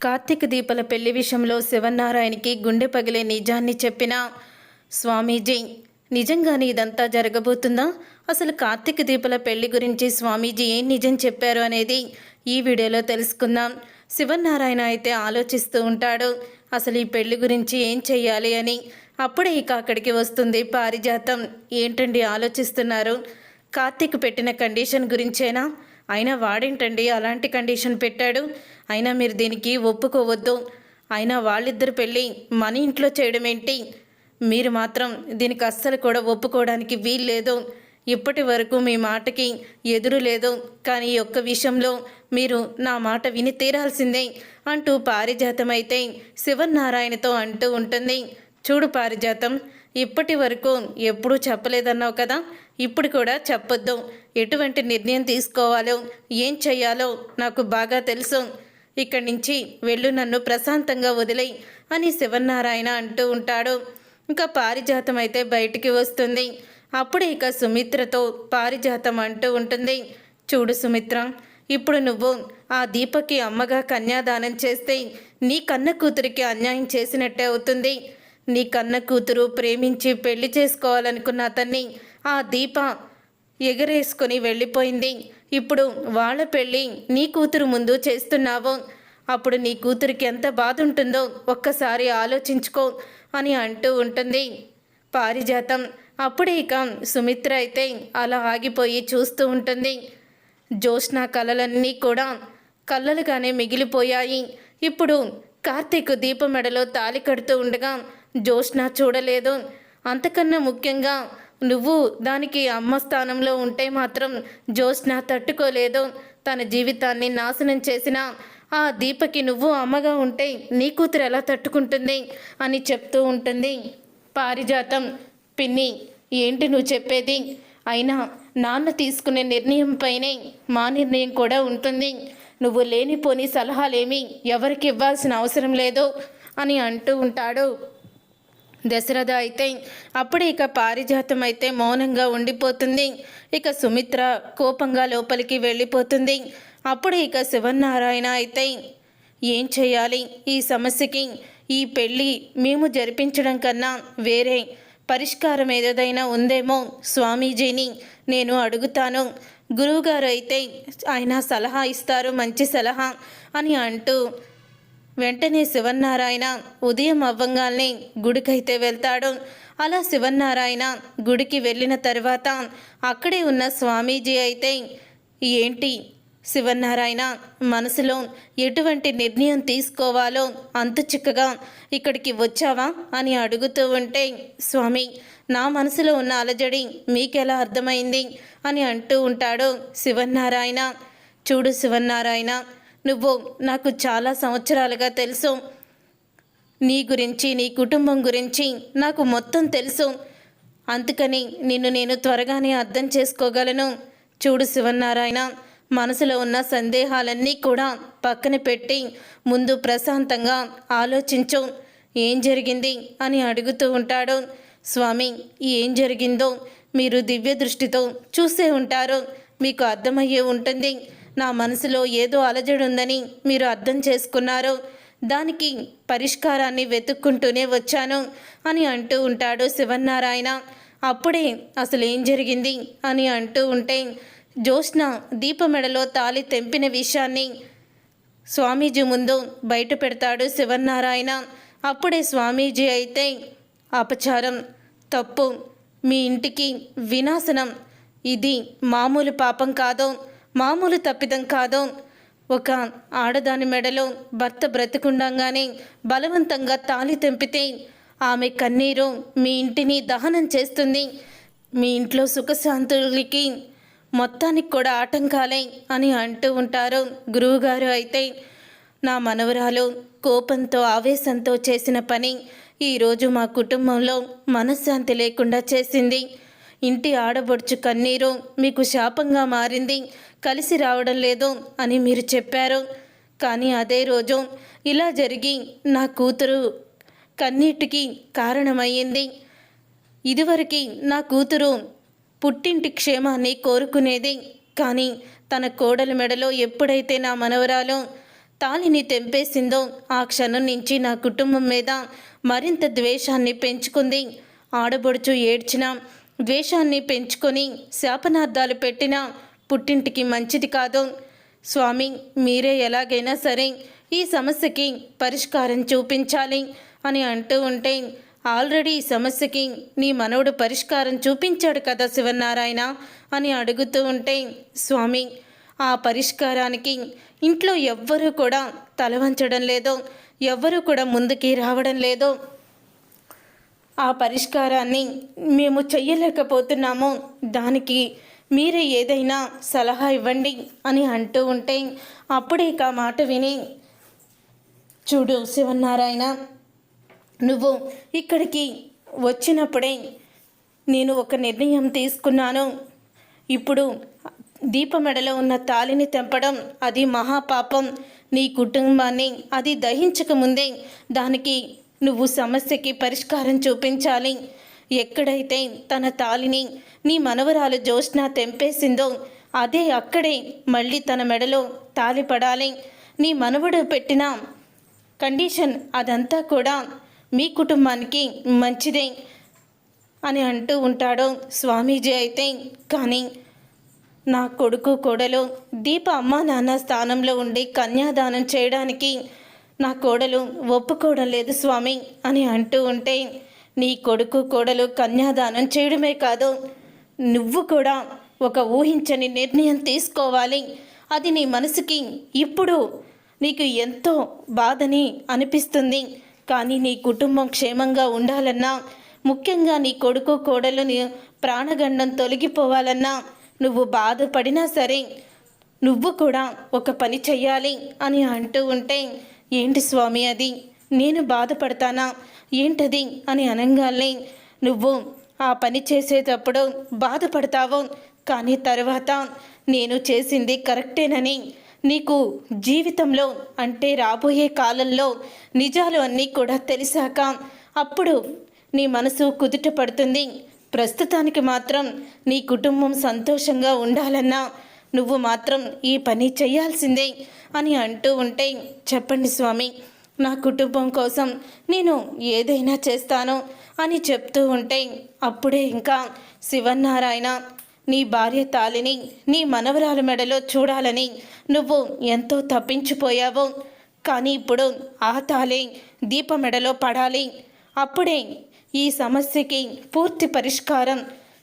కార్తీక దీపల పెళ్ళి విషయంలో శివనారాయణకి గుండె పగిలే నిజాన్ని చెప్పిన స్వామీజీ నిజంగానే ఇదంతా జరగబోతుందా? అసలు కార్తీక దీపల పెళ్ళి గురించి స్వామీజీ ఏం నిజం చెప్పారు? అనేది ఈ వీడియోలో తెలుసుకుందాం. శివనారాయణ అయితే ఆలోచిస్తూ ఉంటాడు అసలు ఈ పెళ్ళి గురించి ఏం చెయ్యాలి అని. అప్పుడే ఇక అక్కడికి వస్తుంది పారిజాతం. ఏంటండి ఆలోచిస్తున్నారు? కార్తీక్ పెట్టిన కండిషన్ గురించేనా? అయినా వాడేంటండి? అలాంటి కండిషన్ పెట్టాడు. అయినా మీరు దీనికి ఒప్పుకోవద్దు. అయినా వాళ్ళిద్దరు పెళ్ళి మన ఇంట్లో చేయడం ఏంటి మీరు మాత్రం దీనికి అస్సలు కూడా ఒప్పుకోవడానికి వీల్లేదు. ఇప్పటి వరకు మీ మాటకి ఎదురు లేదు. కానీ ఈ ఒక్క విషయంలో మీరు నా మాట విని తీరాల్సిందే అంటూ పారిజాతం అయితే శివనారాయణతో అంటూ ఉంటుంది. చూడు పారిజాతం ఇప్పటి వరకు ఎప్పుడూ చెప్పలేదన్నావు కదా? ఇప్పుడు కూడా చెప్పొద్దు. ఎటువంటి నిర్ణయం తీసుకోవాలో ఏం చెయ్యాలో నాకు బాగా తెలుసు. ఇక్కడి నుంచి వెళ్ళు నన్ను ప్రశాంతంగా వదిలేయి అని శివనారాయణ అంటూ ఉంటాడు. ఇంకా పారిజాతం అయితే బయటికి వస్తుంది. అప్పుడు ఇక సుమిత్రతో పారిజాతం అంటూ ఉంటుంది. చూడు సుమిత్ర ఇప్పుడు నువ్వు ఆ దీపకి అమ్మగా కన్యాదానం చేస్తే నీ కన్న కూతురికి అన్యాయం చేసినట్టే అవుతుంది. నీ కన్న కూతురు ప్రేమించి పెళ్ళి చేసుకోవాలనుకున్న అతన్ని ఆ దీప ఎగరేసుకొని వెళ్ళిపోయింది. ఇప్పుడు వాళ్ళ పెళ్ళి నీ కూతురు ముందు చేస్తున్నావు. అప్పుడు నీ కూతురికి ఎంత బాధ ఉంటుందో ఒక్కసారి ఆలోచించుకో అని అంటూ ఉంటుంది. పారిజాతం. అప్పుడే ఇక సుమిత్ర అయితే అలా ఆగిపోయి చూస్తూ ఉంటుంది. జోష్న కలలన్నీ కూడా కళ్ళలుగానే మిగిలిపోయాయి. ఇప్పుడు కార్తీక్ దీప మెడలో తాలి కడుతూ ఉండగా జోష్న చూడలేదు. అంతకన్నా ముఖ్యంగా నువ్వు దానికి అమ్మ స్థానంలో ఉంటే మాత్రం జోష్న తట్టుకోలేదు. తన జీవితాన్ని నాశనం చేసిన ఆ దీపకి నువ్వు అమ్మగా ఉంటే నీ కూతురు ఎలా తట్టుకుంటుంది అని చెప్తూ ఉంటుంది. పారిజాతం పిన్ని ఏంటి నువ్వు చెప్పేది? అయినా నాన్న తీసుకునే నిర్ణయం పైనే మా నిర్ణయం కూడా ఉంటుంది. నువ్వు లేనిపోని సలహాలేమీ ఎవరికి ఇవ్వాల్సిన అవసరం లేదు అని అంటూ ఉంటాడు. దశరథ అయితే అప్పుడే ఇక పారిజాతం అయితే మౌనంగా ఉండిపోతుంది. ఇక సుమిత్ర కోపంగా లోపలికి వెళ్ళిపోతుంది. అప్పుడు ఇక శివనారాయణ అయితే ఏం చేయాలి ఈ సమస్యకి ఈ పెళ్ళి మేము జరిపించడం కన్నా వేరే పరిష్కారం ఏదైనా ఉందేమో స్వామీజీని నేను అడుగుతాను. గురువుగారు అయితే ఆయన సలహా ఇస్తారు మంచి సలహా అని అంటూ వెంటనే శివన్నారాయణ ఉదయం అవ్వంగానే గుడికైతే వెళ్తాడు. అలా శివన్నారాయణ గుడికి వెళ్ళిన తర్వాత అక్కడే ఉన్న స్వామీజీ అయితే ఏంటి శివనారాయణ మనసులో ఎటువంటి నిర్ణయం తీసుకోవాలో అంత చిక్కగా ఇక్కడికి వచ్చావా? అని అడుగుతూ ఉంటే స్వామి నా మనసులో ఉన్న అలజడి మీకెలా అర్థమైంది? అని అంటూ ఉంటాడు శివనారాయణ చూడు శివనారాయణ నువ్వు నాకు చాలా సంవత్సరాలుగా తెలుసు. నీ గురించి నీ కుటుంబం గురించి నాకు మొత్తం తెలుసు. అందుకని నిన్ను నేను త్వరగానే అర్థం చేసుకోగలను. చూడు శివనారాయణ మనసులో ఉన్న సందేహాలన్నీ కూడా పక్కన పెట్టి ముందు ప్రశాంతంగా ఆలోచించు. ఏం జరిగింది అని అడుగుతూ ఉంటాడు. స్వామి ఏం జరిగిందో మీరు దివ్య దృష్టితో చూసే ఉంటారు. మీకు అర్థమయ్యే ఉంటుంది. నా మనసులో ఏదో అలజడుందని మీరు అర్థం చేసుకున్నారు. దానికి పరిష్కారాన్ని వెతుక్కుంటూనే వచ్చాను అని అంటూ ఉంటాడు శివన్నారాయణ. అప్పుడే అసలు ఏం జరిగింది అని అంటూ ఉంటే జ్యోత్స్న దీపమెడలో తాలి తెంపిన విషయాన్ని స్వామీజీ ముందు బయట పెడతాడు శివన్నారాయణ. అప్పుడే స్వామీజీ అయితే అపచారం తప్పు మీ ఇంటికి వినాశనం ఇది మామూలు పాపం కాదు. మామూలు తప్పిదం కాదు. ఒక ఆడదాని మెడలో భర్త బ్రతికుండగానే బలవంతంగా తాలి తెంపితే ఆమె కన్నీరు మీ ఇంటిని దహనం చేస్తుంది. మీ ఇంట్లో సుఖశాంతులకి మొత్తానికి కూడా ఆటంకాలే అని అంటూ ఉంటారు గురువుగారు. అయితే నా మనవరాలు కోపంతో ఆవేశంతో చేసిన పని ఈరోజు మా కుటుంబంలో మనశ్శాంతి లేకుండా చేసింది. ఇంటి ఆడబొడుచు కన్నీరు మీకు శాపంగా మారింది. కలిసి రావడం లేదు అని మీరు చెప్పారు. కానీ అదే రోజు ఇలా జరిగి నా కూతురు కన్నీటికి కారణమయ్యింది. ఇదివరకు నా కూతురు పుట్టింటి క్షేమాన్ని కోరుకునేది. కానీ తన కోడలి మెడలో ఎప్పుడైతే నా మనవరాలు తాలిని తెంపేసిందో ఆ క్షణం నుంచి నా కుటుంబం మీద మరింత ద్వేషాన్ని పెంచుకుంది. ఆడబడుచు ఏడ్చిన ద్వేషాన్ని పెంచుకొని శాపనార్థాలు పెట్టిన పుట్టింటికి మంచిది కాదు. స్వామి మీరే ఎలాగైనా సరే ఈ సమస్యకి పరిష్కారం చూపించాలి అని అంటూ ఉంటే ఆల్రెడీ ఈ సమస్యకి నీ మనవడు పరిష్కారం చూపించాడు కదా శివనారాయణ అని అడుగుతూ ఉంటే స్వామి ఆ పరిష్కారానికి ఇంట్లో ఎవ్వరూ కూడా తలవంచడం లేదో. ఎవ్వరూ కూడా ముందుకి రావడం లేదో. ఆ పరిష్కారాన్ని మేము చెయ్యలేకపోతున్నాము. దానికి మీరే ఏదైనా సలహా ఇవ్వండి అని అంటూ ఉంటే అప్పుడే ఆ మాట విని చూడు శివనారాయణ నువ్వు ఇక్కడికి వచ్చినప్పుడే నేను ఒక నిర్ణయం తీసుకున్నాను. ఇప్పుడు దీపమెడలో ఉన్న తాలిని తెంపడం అది మహాపాపం. నీ కుటుంబాన్ని అది దహించకముందే దానికి నువ్వు సమస్యకి పరిష్కారం చూపించాలి. ఎక్కడైతే తన తాలిని నీ మనవరాలు జ్యోత్స్న తెంపేసిందో అదే అక్కడే మళ్ళీ తన మెడలో తాలి పడాలి. నీ మనవడు పెట్టిన కండిషన్ అదంతా కూడా మీ కుటుంబానికి మంచిదే అని అంటూ ఉంటాడు స్వామీజీ అయితే. కానీ నా కొడుకు కోడలు దీప అమ్మ నాన్న స్థానంలో ఉండి కన్యాదానం చేయడానికి నా కోడలు ఒప్పుకోవడం లేదు స్వామి అని అంటూ ఉంటే నీ కొడుకు కోడలు కన్యాదానం చేయడమే కాదు నువ్వు కూడా ఒక ఊహించని నిర్ణయం తీసుకోవాలి. అది నీ మనసుకి ఇప్పుడు నీకు ఎంతో బాధని అనిపిస్తుంది. కానీ నీ కుటుంబం క్షేమంగా ఉండాలన్నా ముఖ్యంగా నీ కొడుకు కోడలుని ప్రాణగండం తొలగిపోవాలన్నా నువ్వు బాధపడినా సరే నువ్వు కూడా ఒక పని చెయ్యాలి అని అంటూ ఉంటే ఏంటి స్వామి అది? నేను బాధపడతానా? ఏంటది? అని అనగానే నువ్వు ఆ పని చేసేటప్పుడు బాధపడతావు. కానీ తర్వాత నేను చేసింది కరెక్టేనని నీకు జీవితంలో అంటే రాబోయే కాలంలో నిజాలు అన్నీ కూడా తెలిసాక అప్పుడు నీ మనసు కుదుట పడుతుంది. ప్రస్తుతానికి మాత్రం నీ కుటుంబం సంతోషంగా ఉండాలన్నా నువ్వు మాత్రం ఈ పని చేయాల్సిందే అని అంటూ ఉంటే చెప్పండి స్వామి నా కుటుంబం కోసం నేను ఏదైనా చేస్తాను అని చెప్తూ ఉంటే అప్పుడే ఇంకా శివన్నారాయణ నీ భార్య తాలిని నీ మనవరాల మెడలో చూడాలని నువ్వు ఎంతో తప్పించిపోయావు. కానీ ఇప్పుడు ఆ తాళి దీప మెడలో పడాలి. అప్పుడే ఈ సమస్యకి పూర్తి పరిష్కారం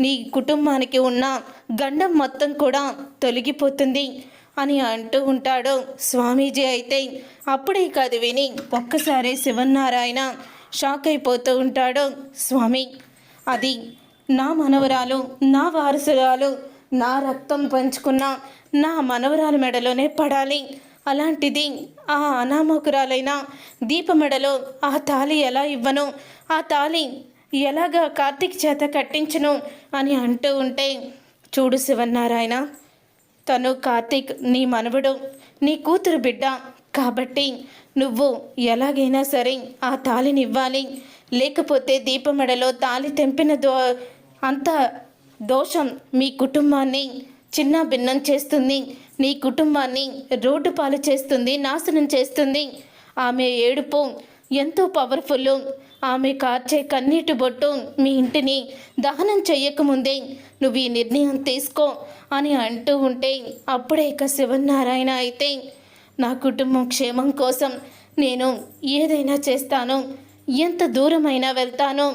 నీ కుటుంబానికి ఉన్న గండం మొత్తం కూడా తొలగిపోతుంది అని అంటూ ఉంటాడు స్వామీజీ అయితే. అప్పుడే కాదు విని ఒక్కసారి శివనారాయణ షాక్ అయిపోతూ ఉంటాడు. స్వామి అది నా మనవరాలు నా వారసురాలు నా రక్తం పంచుకున్న నా మనవరాలు మెడలోనే పడాలి. అలాంటిది ఆ అనామకురాలైన దీప మెడలో ఆ తాళి ఎలా ఇవ్వను? ఆ తాళి ఎలాగా కార్తీక్ చేత కట్టించను అని అంటూ ఉంటే చూడు శివన్నారాయణ తను కార్తీక్ నీ మనవడు నీ కూతురు బిడ్డ. కాబట్టి నువ్వు ఎలాగైనా సరే ఆ తాళినివ్వాలి. లేకపోతే దీపమెడలో తాళి తెంపిన దో అంత దోషం మీ కుటుంబాన్ని చిన్న భిన్నం చేస్తుంది. నీ కుటుంబాన్ని రోడ్డు పాలు చేస్తుంది నాశనం చేస్తుంది. ఆమె ఏడుపు ఎంతో పవర్ఫుల్. ఆమె కార్చే కన్నీటి బొట్టు మీ ఇంటిని దహనం చెయ్యకముందే నువ్వు ఈ నిర్ణయం తీసుకో అని అంటూ ఉంటే అప్పుడే ఇక శివనారాయణ అయితే నా కుటుంబం క్షేమం కోసం నేను ఏదైనా చేస్తాను ఎంత దూరమైనా వెళ్తాను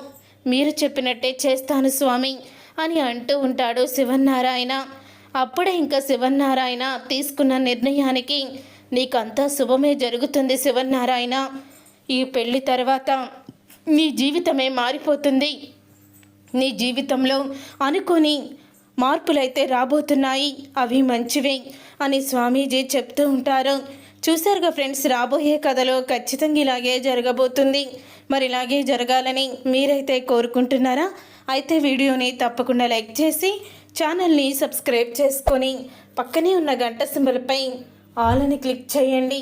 మీరు చెప్పినట్టే చేస్తాను స్వామి అని అంటూ ఉంటాడు శివనారాయణ అప్పుడే ఇంకా శివనారాయణ తీసుకున్న నిర్ణయానికి నీకంతా శుభమే జరుగుతుంది శివనారాయణ ఈ పెళ్ళి తర్వాత నీ జీవితమే మారిపోతుంది. నీ జీవితంలో అనుకుని మార్పులైతే రాబోతున్నాయి. అవి మంచివే అని స్వామీజీ చెప్తూ ఉంటారు. చూసారుగా ఫ్రెండ్స్ రాబోయే కథలో ఖచ్చితంగా ఇలాగే జరగబోతుంది. మరి ఇలాగే జరగాలని మీరైతే కోరుకుంటున్నారా? అయితే వీడియోని తప్పకుండా లైక్ చేసి ఛానల్ని సబ్స్క్రైబ్ చేసుకొని పక్కనే ఉన్న గంట సింబల్పై ఆల్ అని క్లిక్ చేయండి.